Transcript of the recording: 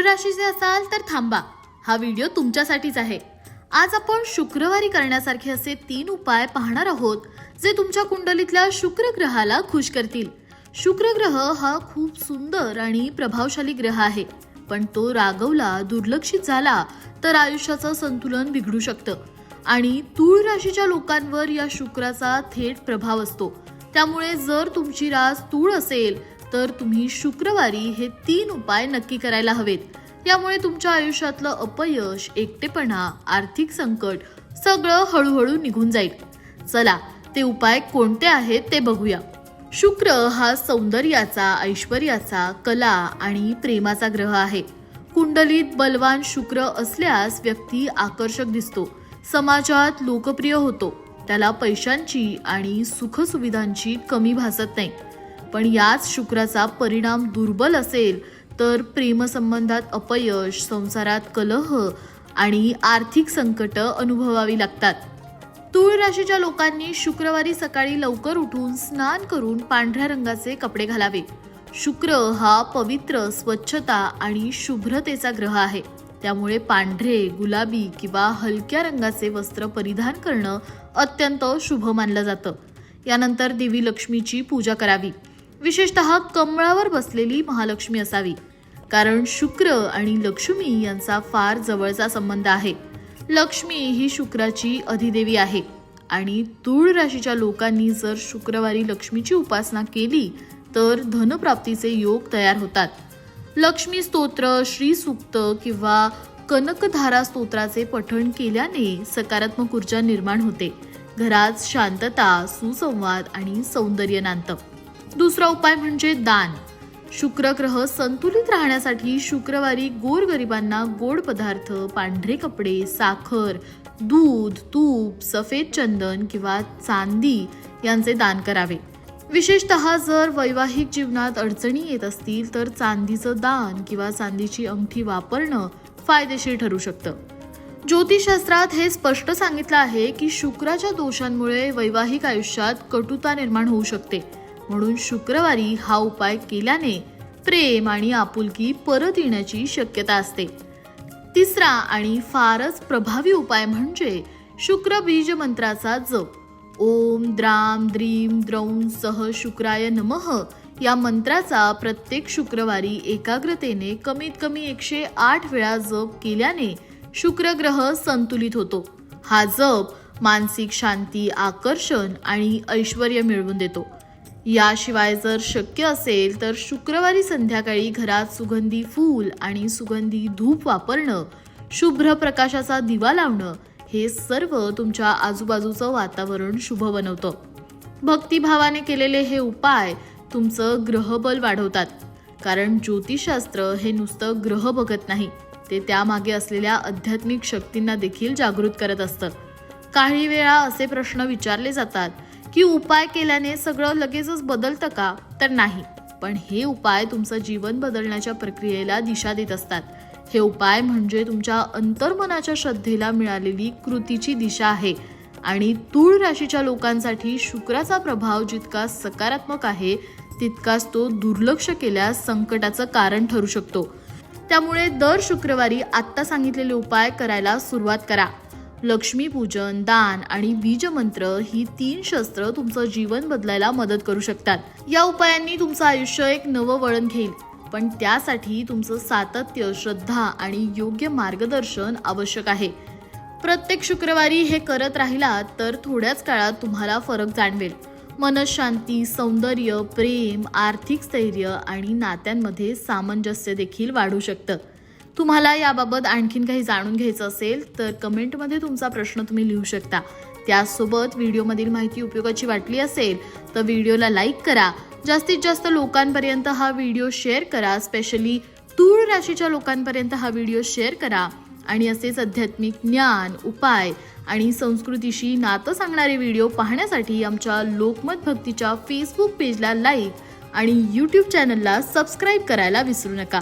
मूळ राशीचे असाल तर थांबा. हा व्हिडिओ तुमच्यासाठीच आहे. आज आपण शुक्रवारी करण्यासारखे असे तीन उपाय पाहणार आहोत जे तुमच्या कुंडलीतल्या शुक्र ग्रहाला खुश करतील. शुक्र ग्रह हा खूप सुंदर आणि प्रभावशाली ग्रह आहे पण तो रागवला दुर्लक्षित झाला तर आयुष्याचं संतुलन बिघडू शकतं. आणि तूळ राशीच्या लोकांवर या शुक्राचा थेट प्रभाव असतो. त्यामुळे जर तुमची रास तूळ असेल तर तुम्ही शुक्रवारी हे तीन उपाय नक्की करायला हवेत. यामुळे तुमच्या आयुष्यातलं अपयश एकटेपणा आर्थिक संकट सगळं हळूहळू निघून जाईल. चला ते उपाय कोणते आहेत ते बघूया. शुक्र हा सौंदर्याचा ऐश्वर्याचा कला आणि प्रेमाचा ग्रह आहे. कुंडलीत बलवान शुक्र असल्यास व्यक्ती आकर्षक दिसतो. समाजात लोकप्रिय होतो. त्याला पैशांची आणि सुखसुविधांची कमी भासत नाही. पण याच शुक्राचा परिणाम दुर्बल असेल तर प्रेमसंबंधात अपयश संसारात कलह आणि आर्थिक संकट अनुभवावी लागतात. तुळ राशीच्या लोकांनी शुक्रवारी सकाळी लवकर उठून स्नान करून पांढऱ्या रंगाचे कपडे घालावे. शुक्र हा पवित्र स्वच्छता आणि शुभ्रतेचा ग्रह आहे. त्यामुळे पांढरे गुलाबी किंवा हलक्या रंगाचे वस्त्र परिधान करणं अत्यंत शुभ मानलं जातं. यानंतर देवी लक्ष्मीची पूजा करावी. विशेषतः कमळावर बसलेली महालक्ष्मी असावी. कारण शुक्र आणि लक्ष्मी यांचा फार जवळचा संबंध आहे. लक्ष्मी ही शुक्राची अधिदेवी आहे. आणि तूळ राशीच्या लोकांनी जर शुक्रवारी लक्ष्मीची उपासना केली तर धनप्राप्तीचे योग तयार होतात. लक्ष्मी स्तोत्र श्री सुक्त किंवा कनकधारा स्तोत्राचे पठण केल्याने सकारात्मक ऊर्जा निर्माण होते. घरात शांतता सुसंवाद आणि सौंदर्य नांदतं दुसरा उपाय म्हणजे दान. शुक्र ग्रह संतुलित राहण्यासाठी शुक्रवारी गोरगरिबांना गोड पदार्थ पांढरे कपडे साखर दूध तूप सफेद चंदन किंवा चांदी यांचे दान करावे. विशेषतः जर वैवाहिक जीवनात अडचणी येत असतील तर चांदीचं दान किंवा चांदीची अंगठी वापरणं फायदेशीर ठरू शकतं. ज्योतिषशास्त्रात हे स्पष्ट सांगितलं आहे की शुक्राच्या दोषांमुळे वैवाहिक आयुष्यात कटुता निर्माण होऊ शकते. म्हणून शुक्रवारी हा उपाय केल्याने प्रेम आणि आपुलकी परत येण्याची शक्यता असते. तिसरा आणि फारच प्रभावी उपाय म्हणजे शुक्र बीज मंत्राचा जप. ओम द्राम द्रीम द्रौं सह शुक्राय नमः या मंत्राचा प्रत्येक शुक्रवारी एकाग्रतेने कमीत कमी एकशे आठ वेळा जप केल्याने शुक्रग्रह संतुलित होतो. हा जप मानसिक शांती आकर्षण आणि ऐश्वर मिळवून देतो. याशिवाय जर शक्य असेल तर शुक्रवारी संध्याकाळी घरात सुगंधी फूल आणि सुगंधी धूप वापरणं शुभ्र प्रकाशाचा दिवा लावणं हे सर्व तुमच्या आजूबाजूचं वातावरण शुभ बनवतं. भक्तिभावाने केलेले हे उपाय तुमचं ग्रहबल वाढवतात. कारण ज्योतिषशास्त्र हे नुसतं ग्रह बघत नाही ते त्यामागे असलेल्या आध्यात्मिक शक्तींना देखील जागृत करत असतं. काही वेळा असे प्रश्न विचारले जातात की उपाय केल्याने सगळं लगेचच बदलतं का? तर नाही. पण हे उपाय तुमचं जीवन बदलण्याच्या प्रक्रियेला दिशा देत असतात. हे उपाय म्हणजे तुमच्या अंतर्मनाच्या श्रद्धेला मिळालेली कृतीची दिशा आहे. आणि तूळ राशीच्या लोकांसाठी शुक्राचा प्रभाव जितका सकारात्मक आहे तितकाच तो दुर्लक्ष केल्यास संकटाचं कारण ठरू शकतो. त्यामुळे दर शुक्रवारी आत्ता सांगितलेले उपाय करायला सुरुवात करा. लक्ष्मीपूजन दान आणि बीजमंत्र ही तीन शस्त्र तुमचं जीवन बदलायला मदत करू शकतात. या उपायांनी तुमचं आयुष्य एक नवं वळण घेईल. पण त्यासाठी तुमचं सातत्य श्रद्धा आणि योग्य मार्गदर्शन आवश्यक आहे. प्रत्येक शुक्रवारी हे करत राहिलात तर थोड्याच काळात तुम्हाला फरक जाणवेल. मनशांती सौंदर्य प्रेम आर्थिक स्थैर्य आणि नात्यांमध्ये सामंजस्य देखील वाढू शकतं. तुम्हाला याबाबत आणखीन काही जाणून घ्यायचं असेल तर कमेंटमध्ये तुमचा प्रश्न तुम्ही लिहू शकता. त्यासोबत व्हिडिओमधील माहिती उपयोगाची वाटली असेल तर व्हिडिओला लाईक करा. जास्तीत जास्त लोकांपर्यंत हा व्हिडिओ शेअर करा. स्पेशली तूळ राशीच्या लोकांपर्यंत हा व्हिडिओ शेअर करा. आणि असेच आध्यात्मिक ज्ञान उपाय आणि संस्कृतीशी नातं सांगणारे व्हिडिओ पाहण्यासाठी आमच्या लोकमत भक्तीच्या फेसबुक पेजला लाईक आणि यूट्यूब चॅनलला सबस्क्राईब करायला विसरू नका.